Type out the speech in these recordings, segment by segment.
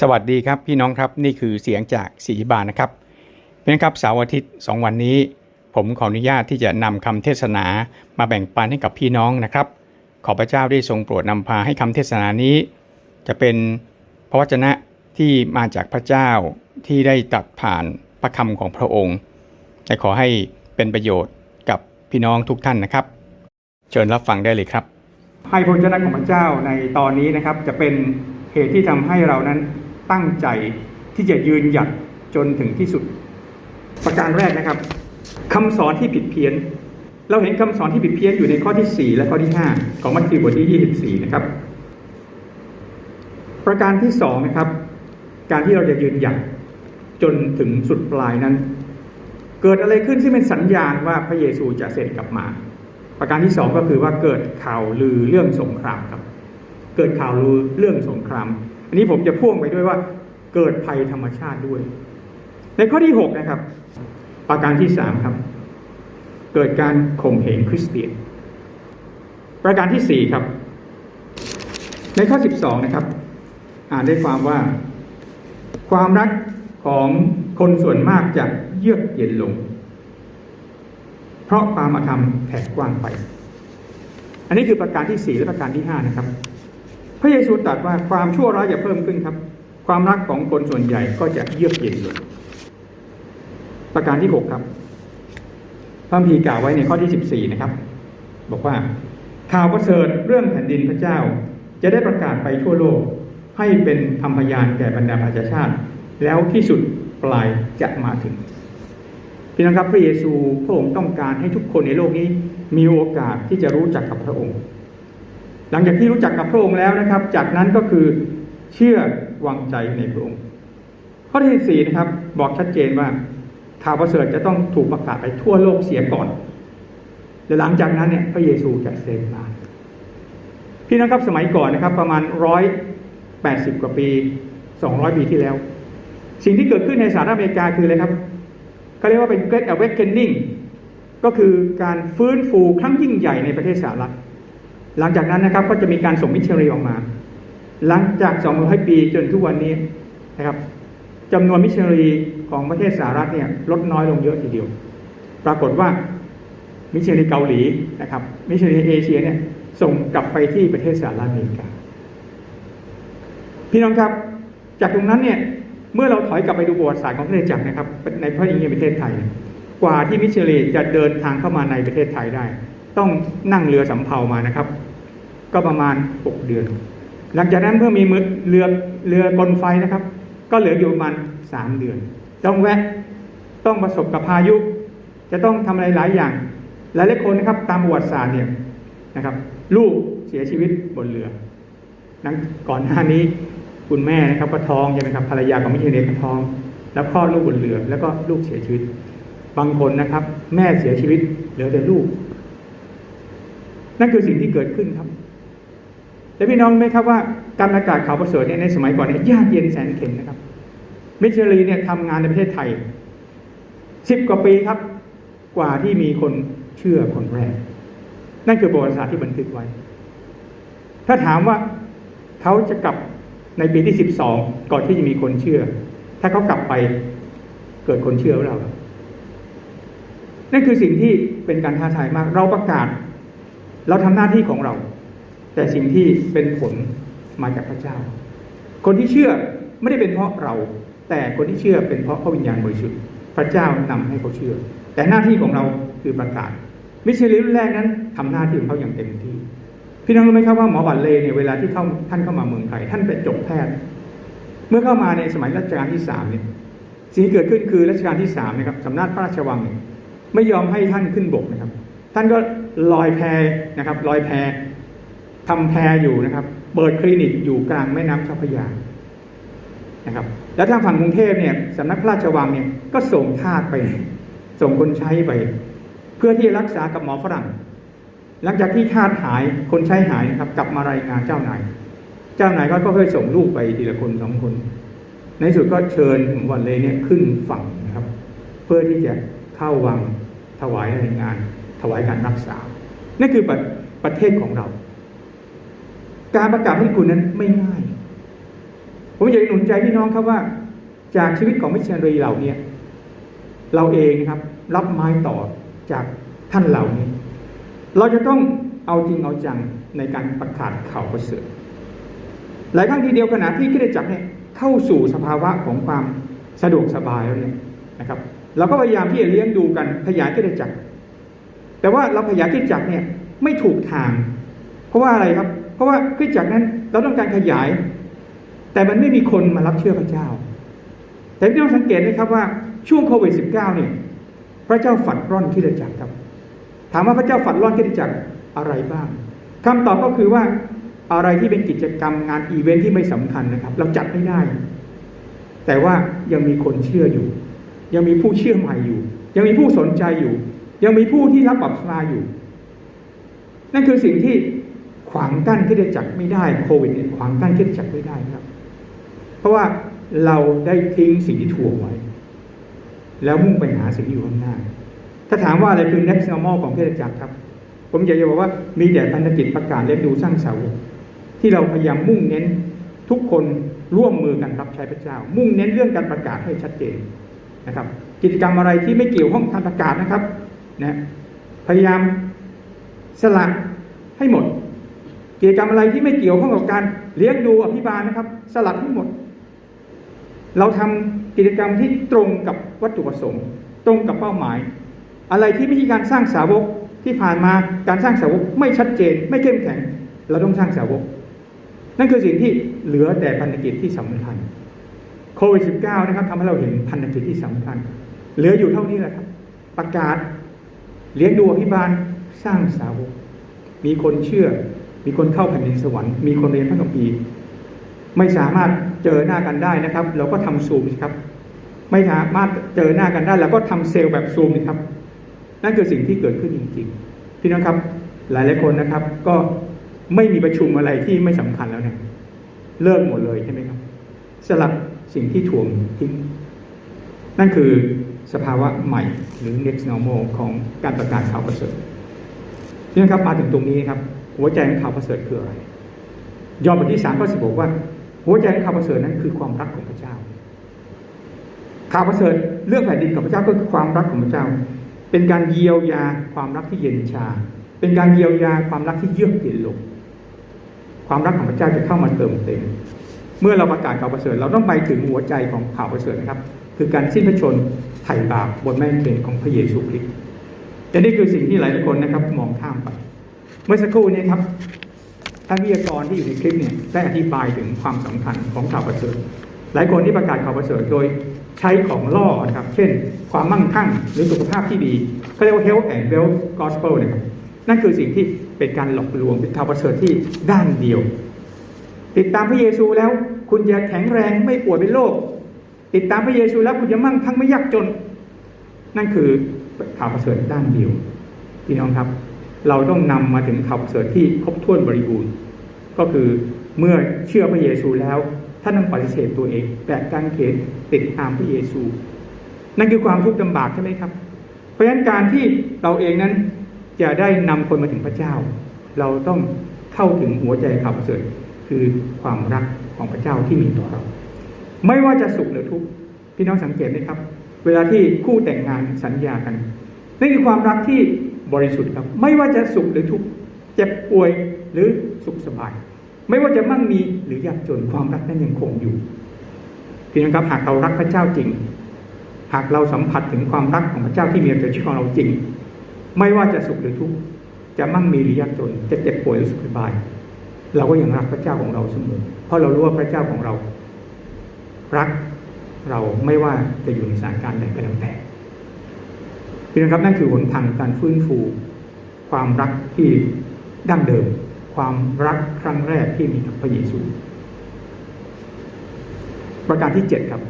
สวัสดีครับพี่น้องครับนี่คือเสียงจากศรีบาลนะครับพี่น้องครับเสาร์อาทิตย์ 2 วันนี้ ผมขออนุญาตที่จะนำคำเทศนามาแบ่งปันให้กับพี่น้องนะครับ ขอพระเจ้าได้ทรงโปรดนำพาให้คำเทศนานี้ จะเป็นพระวจนะที่มาจากพระเจ้าที่ได้ตรัดผ่านพระคำของพระองค์และขอให้เป็นประโยชน์กับพี่น้องทุกท่านนะครับ เชิญรับฟังได้เลยครับ ให้พระวจนะของพระเจ้าในตอนนี้นะครับจะเป็นเหตุที่ทำให้เรานั้น ตั้งใจที่จะยืนหยัดจนถึงที่สุด ประการแรกนะครับคำสอนที่ผิดเพี้ยน เราเห็นคำสอนที่ผิดเพี้ยนอยู่ในข้อที่ 4 และข้อที่ 5 ของมัทธิวบทที่ 24 นะครับ ประการที่2นะครับ การที่เราจะยืนหยัดจนถึงสุดปลายนั้น เกิดอะไรขึ้นที่เป็นสัญญาณว่าพระเยซูจะเสด็จกลับมา ประการที่สองก็คือว่าเกิดข่าวลือเรื่องสงครามครับ เกิดข่าวลือเรื่องสงคราม อันนี้ผมจะพ่วงไปด้วยว่าเกิดภัยธรรมชาติด้วย ในข้อที่หกนะครับ ประการที่สามครับ เกิดการข่มเหงคริสเตียน ประการที่สี่ครับ ในข้อสิบสองนะครับ อ่านได้ความว่า ความรักของคนส่วนมากจะเยือกเย็นลง เพราะความอธรรมแผ่กว้างไป อันนี้คือประการที่สี่และประการที่ห้านะครับ พระเยซูตรัสว่าความชั่วร้ายจะเพิ่มขึ้นครับ ความรักของคนส่วนใหญ่ก็จะเยือกเย็นลงประการที่หกครับพระคัมภีกล่าวไว้ในข้อที่สิบสี่นะครับ บอกว่าข่าวประเสริฐเรื่องแผ่นดินพระเจ้า จะได้ประกาศไปทั่วโลก ให้เป็นธรรมพยานแก่บรรดาประชาชาติ แล้วที่สุดปลายจะมาถึงพี่น้องครับพระเยซูพระองค์ต้องการให้ทุกคนในโลกนี้มีโอกาสที่จะรู้จักกับพระองค์ หลังจากที่รู้จักกับพระองค์แล้วนะครับ จากนั้นก็คือเชื่อวางใจในพระองค์ ข้อที่สี่นะครับ บอกชัดเจนว่าข่าวประเสริฐจะต้องถูกประกาศไปทั่วโลกเสียก่อน และหลังจากนั้นเนี่ยพระเยซูจะเสด็จมาพี่น้องครับสมัยก่อนนะครับ ประมาณร้อยแปดสิบกว่าปีสองร้อยปีที่แล้ว สิ่งที่เกิดขึ้นในสหรัฐอเมริกาคืออะไรครับเขาเรียกว่าเป็น Great Awakening ก็คือการฟื้นฟูครั้งยิ่งใหญ่ในประเทศสหรัฐ หลังจากนั้นนะครับก็จะมีการส่งมิชชันรีออกมา หลังจาก200ปีจนทุกวันนี้นะครับจำนวนมิชชันรีของประเทศสหรัฐเนี่ยลดน้อยลงเยอะทีเดียว ปรากฏว่ามิชชันรีเกาหลีนะครับมิชชันรีเอเชียเนี่ยส่งกลับไปที่ประเทศสหรัฐอเมริกาพี่น้องครับจากตรงนั้นเนี่ยเมื่อเราถอยกลับไปดูประวัติศาสตร์ของประเทศจักรนะครับในพระอินทร์ประเทศไทย กว่าที่มิชลีจะเดินทางเข้ามาในประเทศไทยได้ ต้องนั่งเรือสำเภามานะครับ ก็ประมาณ 6 เดือน หลังจากนั้นเมื่อมีมือเรือเรือกลไฟนะครับ ก็เหลืออยู่ประมาณ 3 เดือน ต้องแวะต้องประสบกับพายุ จะต้องทำอะไรหลายอย่าง หลายหลายคนนะครับตามประวัติศาสตร์เนี่ยนะครับ ลูกเสียชีวิตบนเรือนั้นก่อนหน้านี้คุณแม่นะครับก็ท้องใช่ไหมครับภรรยาของมิชเนก็ท้อง แล้วคลอดลูกบนเรือ แล้วก็ลูกเสียชีวิต บางคนนะครับ แม่เสียชีวิตเหลือแต่ลูก นั่นคือสิ่งที่เกิดขึ้นครับ และพี่น้องไหมครับว่าการประกาศข่าวประเสริฐเนี่ยในสมัยก่อนเนี่ยยากเย็นแสนเข็ญนะครับมิชลีเนี่ยทำงานในประเทศไทยสิบกว่าปีครับ กว่าที่มีคนเชื่อคนแรก นั่นคือประวัติศาสตร์ที่บันทึกไว้ ถ้าถามว่าเขาจะกลับในปีที่สิบสองก่อนที่จะมีคนเชื่อ ถ้าเขากลับไปเกิดคนเชื่อเรานั่นคือสิ่งที่เป็นการท้าทายมาก เราประกาศ เราทำหน้าที่ของเรา แต่สิ่งที่เป็นผลมาจากพระเจ้า คนที่เชื่อไม่ได้เป็นเพราะเรา แต่คนที่เชื่อเป็นเพราะพระวิญญาณบริสุทธิ์พระเจ้านำให้เขาเชื่อ แต่หน้าที่ของเราคือประกาศมิชลิรุ่นแรกนั้นทำหน้าที่ของเขาอย่างเต็มที่ พี่น้องรู้ไหมครับว่าหมอบัตเลเนี่ยเวลาที่เข้าท่านเข้ามาเมืองไทย ท่านเป็นจบแพทย์ เมื่อเข้ามาในสมัยรัชกาลที่สามเนี่ยสิ่งที่เกิดขึ้นคือรัชกาลที่สามนะครับสำนักพระราชวังเนี่ยไม่ยอมให้ท่านขึ้นบกนะครับ ท่านก็ลอยแพนะครับลอยแพ ทำแพอยู่นะครับ เปิดคลินิกอยู่กลางแม่น้ำเจ้าพระยานะครับ แล้วทางฝั่งกรุงเทพเนี่ยสำนักพระราชวังเนี่ยก็ส่งทาสไป ส่งคนใช้ไป เพื่อที่จะรักษากับหมอฝรั่ง หลังจากที่ทาสหายคนใช้หายนะครับ กลับมารายงานเจ้านายเจ้านายก็ค่อยๆส่งลูกไปทีละคนสองคน ในสุดก็เชิญวันเลยเนี่ยขึ้นฝั่งนะครับ เพื่อที่จะเข้าวังถวายรายงาน ถวายการรักษานั่นคือประประเทศของเรา การประกาศให้คุณนั้นไม่ง่าย ผมอยากจะหนุนใจพี่น้องครับว่า จากชีวิตของมิชชันนารีเหล่านี้เราเองนะครับ รับไม้ต่อจากท่านเหล่านี้ เราจะต้องเอาจริงเอาจังในการประกาศข่าวประเสริฐหลายครั้งทีเดียวขณะที่คริสตจักรเนี่ยเข้าสู่สภาวะของความสะดวกสบายแล้วเนี่ยนะครับ เราก็พยายามที่จะเลี้ยงดูกันขยายคริสตจักร แต่ว่าเราขยายคริสตจักรเนี่ยไม่ถูกทาง เพราะว่าอะไรครับ เพราะว่าคริสตจักรนั้นเราต้องการขยาย แต่มันไม่มีคนมารับเชื่อพระเจ้า แต่พี่น้องสังเกตไหมครับว่าช่วงโควิด -19 เนี่ยพระเจ้าฝัดร่อนคริสตจักรครับ ถามว่าพระเจ้าฝัดร่อนคริสตจักรอะไรบ้างคำตอบก็คือว่าอะไรที่เป็นกิจกรรมงานอีเวนท์ที่ไม่สำคัญนะครับ เราจัดไม่ได้ แต่ว่ายังมีคนเชื่ออยู่ ยังมีผู้เชื่อใหม่อยู่ ยังมีผู้สนใจอยู่ ยังมีผู้ที่รับบัพตาอยู่ นั่นคือสิ่งที่ ขวางกั้นคริสตจักรไม่ได้โควิดเนี่ยขวางกั้นคริสตจักรไม่ได้ครับ เพราะว่าเราได้ทิ้งสิ่งที่ถ่วงไว้ แล้วมุ่งไปหาสิ่งที่อยู่ข้างหน้า ถ้าถามว่าอะไรคือ next normal ของคริสตจักรครับ ผมอยากจะบอกว่ามีแต่พันธกิจประกาศเลี้ยงดูสร้างเสาที่เราพยายามมุ่งเน้นทุกคนร่วมมือกันรับใช้พระเจ้า มุ่งเน้นเรื่องการประกาศให้ชัดเจนนะครับ กิจกรรมอะไรที่ไม่เกี่ยวข้องการประกาศนะครับนะพยายามสละให้หมด กิจกรรมอะไรที่ไม่เกี่ยวข้องกับการเลี้ยงดูอภิบาลนะครับ สลัดให้งหมด เราทำกิจกรรมที่ตรงกับวัตถุประสงค์ ตรงกับเป้าหมาย อะไรที่ไม่ใช่การสร้างสาวกที่ผ่านมาการสร้างสาวกไม่ชัดเจน ไม่เข้มแข็ง เราต้องสร้างสาวก นั่นคือสิ่งที่เหลือแต่พันธกิจที่สำคัญโควิด -19 นะครับทำให้เราเห็นพันธกิจที่สำคัญ เหลืออยู่เท่านี้แหละครับ ประกาศเลี้ยงดูอภิบาลสร้างสาวก มีคนเชื่อ มีคนเข้าแผ่นดินสวรรค์มีคนเรียนพระคัมภีร์ไม่สามารถเจอหน้ากันได้นะครับ เราก็ทำซูมครับ ไม่สามารถเจอหน้ากันได้เราก็ทำเซลล์แบบซูมสิครับ นั่นคือสิ่งที่เกิดขึ้นจริงๆพี่น้องครับ หลายหลายคนนะครับ ก็ไม่มีประชุมอะไรที่ไม่สำคัญแล้วเนี่ยเลิกหมดเลยใช่ไหมครับ สลับสิ่งที่ถ่วงทิ้งนั่นคือสภาวะใหม่หรือ next normal ของการประกาศข่าวประเสริฐพี่น้องครับมาถึงตรงนี้ครับ หัวใจของข่าวประเสริฐคืออะไร ยอห์นบทที่สามข้อสิบบอกว่า หัวใจของข่าวประเสริฐนั้นคือความรักของพระเจ้า ข่าวประเสริฐเรื่องแผ่นดินของพระเจ้าก็คือความรักของพระเจ้า เป็นการเยียวยาความรักที่เย็นชา เป็นการเยียวยาความรักที่เยือกเย็นลง ความรักของพระเจ้าจะเข้ามาเติมเต็ม เมื่อเราประกาศข่าวประเสริฐเราต้องไปถึงหัวใจของข่าวประเสริฐนะครับ คือการสิ้นพระชนไถ่บาปบนแม่กางเขนของพระเยซูคริสต์แต่นี่คือสิ่งที่หลายคนนะครับมองข้ามไป เมื่อสักครู่นี้ครับท่านวิทยากรที่อยู่ในคลิปเนี่ยได้อธิบายถึงความสำคัญของข่าวประเสริฐหลายคนที่ประกาศข่าวประเสริฐโดยใช้ของล่อนะครับ เช่น ความมั่งคั่งหรือสุขภาพที่ดีเขาเรียกว่า health and wealth gospel นะครับนั่นคือสิ่งที่เป็นการหลอกลวงเป็นข่าวประเสริฐที่ด้านเดียว ติดตามพระเยซูแล้ว คุณจะแข็งแรงไม่ป่วยเป็นโรคติดตามพระเยซูแล้วคุณจะมั่งคั่งไม่ยากจน นั่นคือข่าวประเสริฐด้านเดียวพี่น้องครับ เราต้องนำมาถึงข่าวประเสริฐที่ครบถ้วนบริบูรณ์ ก็คือเมื่อเชื่อพระเยซูแล้วท่านต้องปฏิเสธตัวเองแบกกางเขนติดตามพระเยซู นั่นคือความทุกข์ลำบากใช่ไหมครับ เพราะฉะนั้นการที่เราเองนั้นจะได้นำคนมาถึงพระเจ้า เราต้องเข้าถึงหัวใจข่าวประเสริฐคือความรักของพระเจ้าที่มีต่อเรา ไม่ว่าจะสุขหรือทุกข์พี่น้องสังเกตไหมครับ เวลาที่คู่แต่งงานสัญญากันนี่คือความรักที่ บริสุทธิ์ครับ ไม่ว่าจะสุขหรือทุกข์เจ็บป่วยหรือสุขสบาย ไม่ว่าจะมั่งมีหรือยากจนความรักนั้นยังคงอยู่พี่น้องครับหากเรารักพระเจ้าจริง หากเราสัมผัสถึงความรักของพระเจ้าที่มีในชีวิตของเราจริง ไม่ว่าจะสุขหรือทุกข์จะมั่งมีหรือยากจนจะเจ็บป่วยหรือสุขสบาย เราก็ยังรักพระเจ้าของเราเสมอเพราะเรารู้ว่าพระเจ้าของเรา รักเราไม่ว่าจะอยู่ในสถานการณ์ใดก็แล้วแต่ พี่น้องครับนั่นคือหนทางการฟื้นฟู ความรักที่ดั้งเดิม ความรักครั้งแรกที่มีกับพระเยซู ประการที่เจ็ดครับ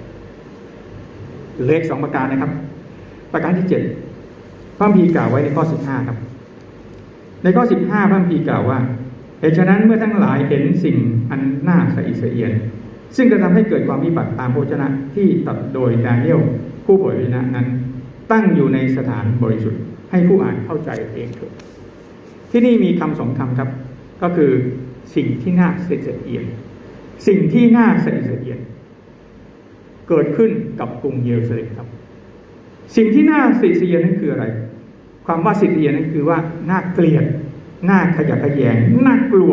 เลขสองประการนะครับ ประการที่เจ็ดพระคัมภีกล่าวไว้ในข้อสิบห้าครับ ในข้อสิบห้าพระคัมภีกล่าวว่าเหตุฉะนั้นเมื่อทั้งหลายเห็นสิ่งอันน่าสะอิดสะเอียน ซึ่งจะทำให้เกิดความวิบัติตามโภชนะที่ตัดโดยดาเนียลผู้เผยพระชนะนั้น ตั้งอยู่ในสถานบริสุทธิ์ ให้ผู้อ่านเข้าใจเองเถิดที่นี่มีคำสองคำครับ ก็คือสิ่งที่น่าเสียดเอียนสิ่งที่น่าสะอิดสะเอียนเกิดขึ้นกับกรุงเยรูซาเล็มครับ สิ่งที่น่าสะอิดสะเอียนนั้นคืออะไร ความว่าสะอิดสะเอียนนั้นคือว่าน่าเกลียดน่าขยะแขยงน่ากลัว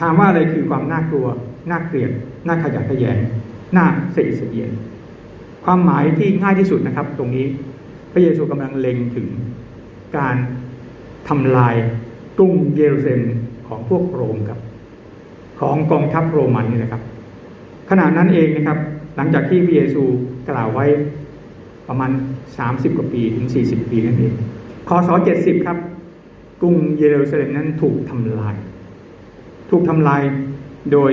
ถามว่าอะไรคือความน่ากลัวน่าเกลียดน่าขยะแขยงน่าสะอิดสะเอียน ความหมายที่ง่ายที่สุดนะครับ ตรงนี้พระเยซูกำลังเล็งถึงการทำลายกรุงเยรูซาเล็มของพวกโรมครับ ของกองทัพโรมันนี่แหละครับ ขณะนั้นเองนะครับ หลังจากที่พระเยซูกล่าวไว้ประมาณ 30 กว่าปีถึง 40 ปีนั่นเองคศ70 ครับ กรุงเยรูซาเล็มนั้นถูกทำลาย ถูกทำลายโดย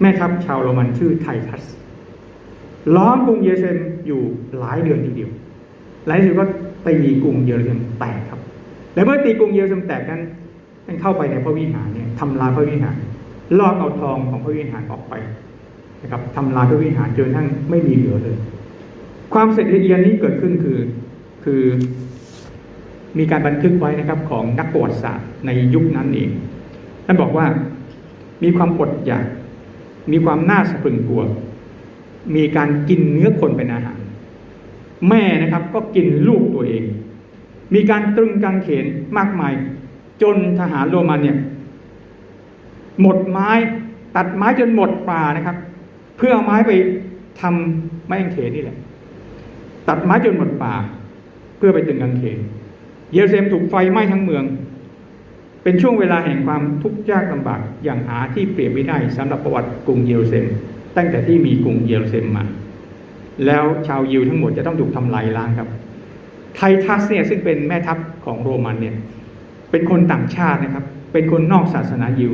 แม่ทัพชาวโรมันชื่อไททัส ล้อมกรุงเยรูซาเล็มอยู่หลายเดือนทีเดียวหลายที่สุดก็ตีกรุงเยรูซาเล็มแตกครับ และเมื่อตีกรุงเยรูซาเล็มแตกนั้นมันเข้าไปในพระวิหารเนี่ยทำลายพระวิหารลอกเอาทองของพระวิหารออกไปนะครับทำลายพระวิหารจนทั่งไม่มีเหลือเลย ความเสร็จละเอียดนี้เกิดขึ้นคือคือมีการบันทึกไว้นะครับของนักประวัติศาสตร์ในยุคนั้นเองท่านบอกว่ามีความอดอยาก มีความน่าสะพรึงกลัว มีการกินเนื้อคนเป็นอาหาร แม่นะครับก็กินลูกตัวเอง มีการตรึงกางเขนมากมาย จนทหารโรมันเนี่ยหมดไม้ตัดไม้จนหมดป่านะครับ เพื่อเอาไม้ไปทำไม้กางเขนนี่แหละ ตัดไม้จนหมดป่า เพื่อไปตึงกางเขน เยรูซาเล็มถูกไฟไหม้ทั้งเมือง เป็นช่วงเวลาแห่งความทุกข์ยากลำบากอย่างหาที่เปรียบไม่ได้สำหรับประวัติกรุงเยรูซาเล็ม ตั้งแต่ที่มีกรุงเยรูซาเล็มมา แล้วชาวยิวทั้งหมดจะต้องถูกทำลายล้างครับ ไททัสเนี่ยซึ่งเป็นแม่ทัพของโรมันเนี่ยเป็นคนต่างชาตินะครับ เป็นคนนอกศาสนายิว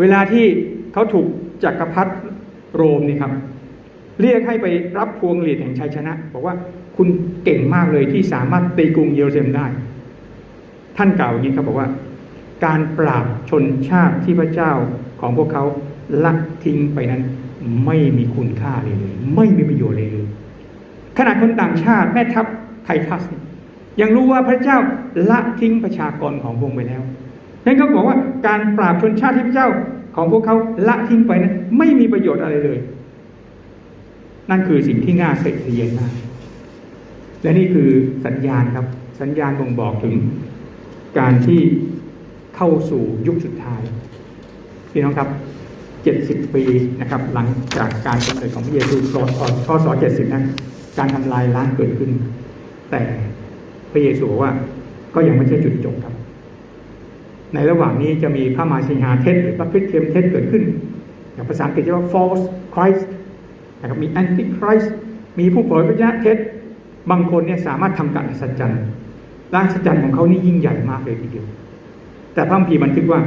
เวลาที่เขาถูกจักรพรรดิโรมนี่ครับ เรียกให้ไปรับพวงหลีดแห่งชัยชนะ บอกว่าคุณเก่งมากเลยที่สามารถตีกรุงเยรูซาเล็มได้ ท่านกล่าวอย่างนี้ครับบอกว่า การปราบชนชาติที่พระเจ้าของพวกเขาละทิ้งไปนั้น ไม่มีคุณค่าเลยเลย ไม่มีประโยชน์เลยเลยขณะคนต่างชาติแม่ทัพไททัสเนี่ยยังรู้ว่าพระเจ้าละทิ้งประชากรของพระองค์ไปแล้วนั้นเขาบอกว่าการปราบชนชาติที่พระเจ้าของพวกเขาละทิ้งไปนั้นไม่มีประโยชน์อะไรเลย นั่นคือสิ่งที่น่าเสียเสียนมาก และนี่คือสัญญาณครับ สัญญาณบ่งบอกถึงการที่เข้าสู่ยุคสุดท้ายพี่น้องครับ 70 ปีนะครับหลังจากการกำเนิดของพระเยซูก่อนพศ70นั้นการทำลายล้างเกิดขึ้น แต่พระเยซูบอกว่าก็ยังไม่ใช่จุดจบครับ ในระหว่างนี้จะมีพระมาชิงหาเทศหรือพระคริสเทียมเทศเกิดขึ้นอย่างภาษาอังกฤษเรียกว่า false Christ นะครับมี antichrist มีผู้เผยพระชนะเท็จบางคนเนี่ยสามารถทำการอัศจรรย์และอัศจรรย์ของเขานี่ยิ่งใหญ่มากเลยทีเดียว แต่พระคัมภีร์บันทึกว่า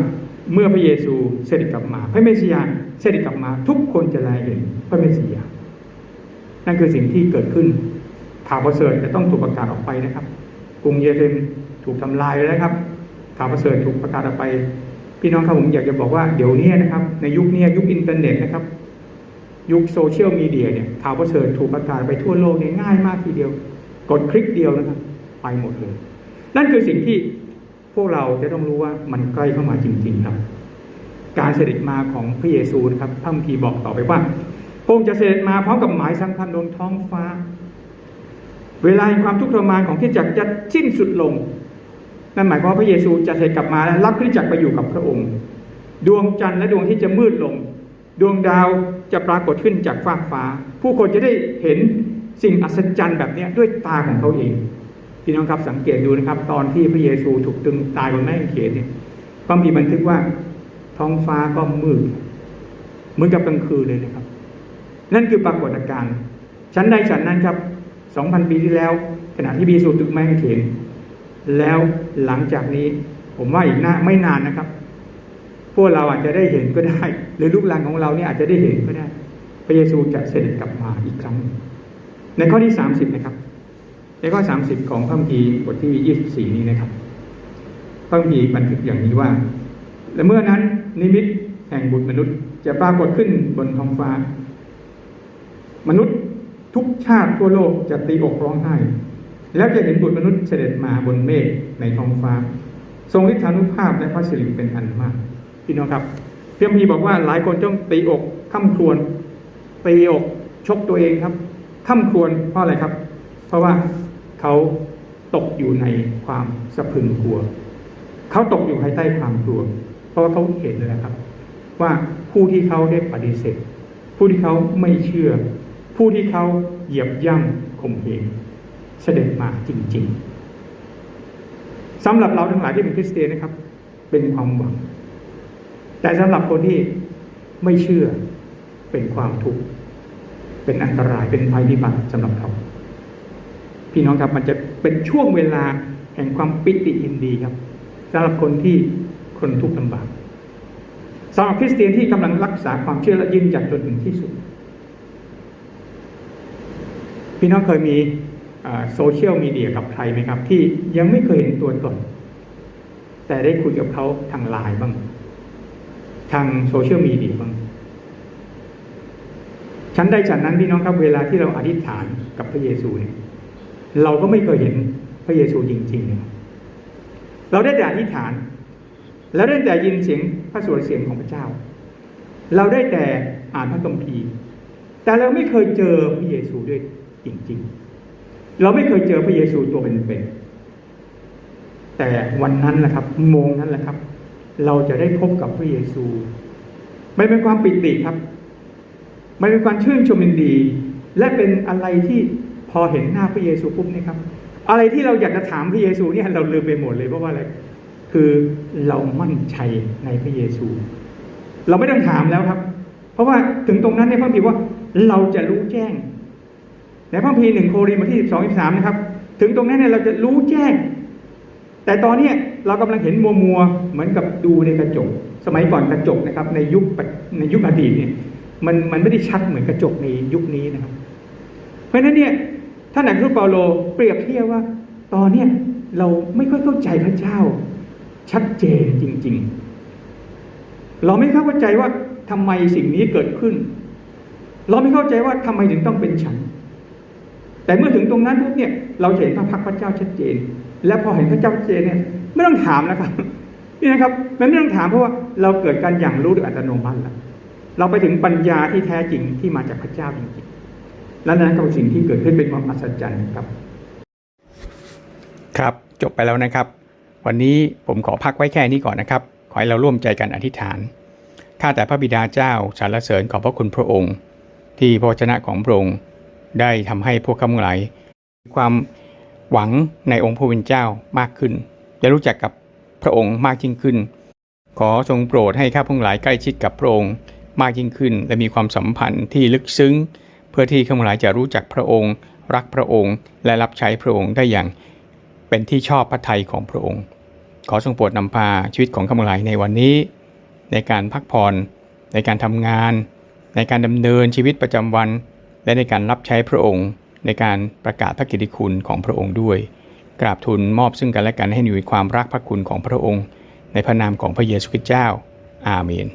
เมื่อพระเยซูเสด็จกลับมา พระเมสสิยาเสด็จกลับมา ทุกคนจะแลเห็นพระเมสสิยานั่นคือสิ่งที่เกิดขึ้นข่าวประเสริฐจะต้องถูกประกาศออกไปนะครับ กรุงเยรูซาเล็มถูกทำลายแล้วนะครับข่าวประเสริฐถูกประกาศออกไป พี่น้องครับผมอยากจะบอกว่าเดี๋ยวนี้นะครับ ในยุคนี้ยุคอินเทอร์เน็ตนะครับ ยุคโซเชียลมีเดียเนี่ยข่าวประเสริฐถูกประกาศไปทั่วโลกเนี่ยง่ายมากทีเดียว กดคลิกเดียวนะครับ ไปหมดเลย นั่นคือสิ่งที่ พวกเราจะต้องรู้ว่ามันใกล้เข้ามาจริง ๆ ครับ การเสด็จมาของพระเยซูนะครับพระคัมภีร์บอกต่อไปว่าพระองค์จะเสด็จมาพร้อมกับหมายสำคัญบนท้องฟ้า เวลาแห่งความทุกข์ทรมานของที่จักรจะสิ้นสุดลง นั่นหมายความว่าพระเยซูจะเสด็จกลับมาและรับคริสตจักรไปอยู่กับพระองค์ ดวงจันทร์และดวงที่จะมืดลง ดวงดาวจะปรากฏขึ้นจากฟากฟ้า ผู้คนจะได้เห็นสิ่งอัศจรรย์แบบนี้ด้วยตาของเขาเอง พี่น้องครับสังเกตดูนะครับ ตอนที่พระเยซูถูกตึงตายบนไม้กางเขนเนี่ยก็มีบันทึกว่าท้องฟ้าก็มืดเหมือนกับกลางคืนเลยนะครับ นั่นคือปรากฏการณ์ชั้นใดฉันนั้นครับสองพันปีที่แล้ว ขณะที่พระเยซูตึกไม้กางเขนแล้วหลังจากนี้ผมว่าอีกนาไม่นานนะครับ พวกเราอาจจะได้เห็นก็ได้ หรือลูกหลานของเราเนี่ยอาจจะได้เห็นก็ได้ พระเยซูจะเสด็จกลับมาอีกครั้ง ในข้อที่สามสิบนะครับ ในข้อสามสิบของพระคัมภีร์บทที่ยี่สิบสี่นี้นะครับพระคัมภีร์บันทึกอย่างนี้ว่า และเมื่อนั้นนิมิตแห่งบุตรมนุษย์จะปรากฏขึ้นบนท้องฟ้า มนุษย์ทุกชาติทั่วโลกจะตีอกร้องไห้ แล้วจะเห็นบุตรมนุษย์เสด็จมาบนเมฆในท้องฟ้า ทรงฤทธานุภาพและพระสิริเป็นอันมาก พี่น้องครับเพียมพีบอกว่าหลายคนต้องตีอกข้ามครวนตีอกชกตัวเองครับข้ามครวนเพราะอะไรครับ เพราะว่า เขาตกอยู่ในความสะพึงกลัว เขาตกอยู่ภายใต้ความกลัว เพราะเขาเห็นแล้วครับ ว่าผู้ที่เขาได้ปฏิเสธ ผู้ที่เขาไม่เชื่อ ผู้ที่เขาเหยียบย่ำข่มเหงเสด็จมาจริง ๆสำหรับเราทั้งหลายที่เป็นคริสเตียนนะครับ เป็นความหวัง แต่สำหรับคนที่ไม่เชื่อเป็นความทุกข์เป็นอันตรายเป็นภัยพิบัติสำหรับเขา พี่น้องครับมันจะเป็นช่วงเวลาแห่งความปิติยินดีครับสำหรับคนที่คนทุกข์ลำบากสำหรับคริสเตียนที่กำลังรักษาความเชื่อและยืนหยัดจนถึงที่สุด พี่น้องเคยมีโซเชียลมีเดียกับใครไหมครับ ที่ยังไม่เคยเห็นตัวตน แต่ได้คุยกับเขาทางไลน์บ้าง ทางโซเชียลมีเดียบ้างฉันได้ฉันนั้นพี่น้องครับเวลาที่เราอธิษฐานกับพระเยซูเนี่ย เราก็ไม่เคยเห็นพระเยซูจริงๆ เราได้แต่อธิษฐาน แล้วได้แต่ยินเสียงพระสวดเสียงของพระเจ้า เราได้แต่อ่านพระคัมภีร์ แต่เราไม่เคยเจอพระเยซูด้วยจริง ๆ เราไม่เคยเจอพระเยซูตัวเป็นๆ แต่วันนั้นแหละครับ โมงนั้นแหละครับ เราจะได้พบกับพระเยซู ไม่เป็นความปิติครับ ไมันเป็นความชื่นชมยินดี และเป็นอะไรที่ พอเห็นหน้าพระเยซูปุ๊บนี่ครับ อะไรที่เราอยากจะถามพระเยซูเนี่ยเราลืมไปหมดเลยเพราะว่าอะไรคือเรามั่นใจในพระเยซู เราไม่ต้องถามแล้วครับ เพราะว่าถึงตรงนั้นในพระคัมภีว่าเราจะรู้แจ้งในพระคัมภีหนึ่งโครินธ์บทที่สิบสองสิบสามนะครับ ถึงตรงนั้นเนี่ยเราจะรู้แจ้ง แต่ตอนเนี้ยเรากำลังเห็นมัวมัวเหมือนกับดูในกระจก สมัยก่อนกระจกนะครับ ในยุคในยุคอดีตเนี่ยมันมันไม่ได้ชัดเหมือนกระจกในยุคนี้นะครับ เพราะฉะนั้นเนี่ย ท่านอัครเปาโลเปรียบเทียบว่า ตอนเนี้ยเราไม่ค่อยเข้าใจพระเจ้า ชัดเจนจริง ๆ เราไม่เข้าใจว่าทำไมสิ่งนี้เกิดขึ้น เราไม่เข้าใจว่าทำไมถึงต้องเป็นฉัน แต่เมื่อถึงตรงนั้นปุ๊บเนี่ย เราเห็นพระพักพระเจ้าชัดเจน และพอเห็นพระเจ้าชัดเจนเนี่ยไม่ต้องถามแล้วครับนี่นะครับมันไม่ต้องถามเพราะว่าเราเกิดการอย่างรู้โดยอัตโนมัติแล้วเราไปถึงปัญญาที่แท้จริงที่มาจากพระเจ้าจริงๆ และนั้นก็เป็นสิ่งที่เกิดขึ้นเป็นความอัศจรรย์ครับ ครับจบไปแล้วนะครับ วันนี้ผมขอพักไว้แค่นี้ก่อนนะครับ ขอให้เราร่วมใจกันอธิษฐานข้าแต่พระบิดาเจ้าสรรเสริญขอบพระคุณพระองค์ ที่พระวจนะของพระองค์ได้ทำให้พวกข้าพเจ้ามีความหวังในองค์พระวิญเจ้ามากขึ้นได้รู้จักกับพระองค์มากยิ่งขึ้น ขอทรงโปรดให้ข้าพเจ้ายใกล้ชิดกับพระองค์มากยิ่งขึ้น และมีความสัมพันธ์ที่ลึกซึ้ง เพื่อที่ข้าพเจ้าจะรู้จักพระองค์ รักพระองค์ และรับใช้พระองค์ได้อย่างเป็นที่ชอบพระทัยของพระองค์ ขอทรงโปรดนำพาชีวิตของข้าพเจ้าในวันนี้ ในการพักผ่อนในการทำงาน ในการดำเนินชีวิตประจำวัน และในการรับใช้พระองค์ ในการประกาศพระกิติคุณของพระองค์ด้วย กราบทูลมอบซึ่งกันและกันให้มีความรักพระคุณของพระองค์ ในพระนามของพระเยซูคริสต์เจ้า อาเมน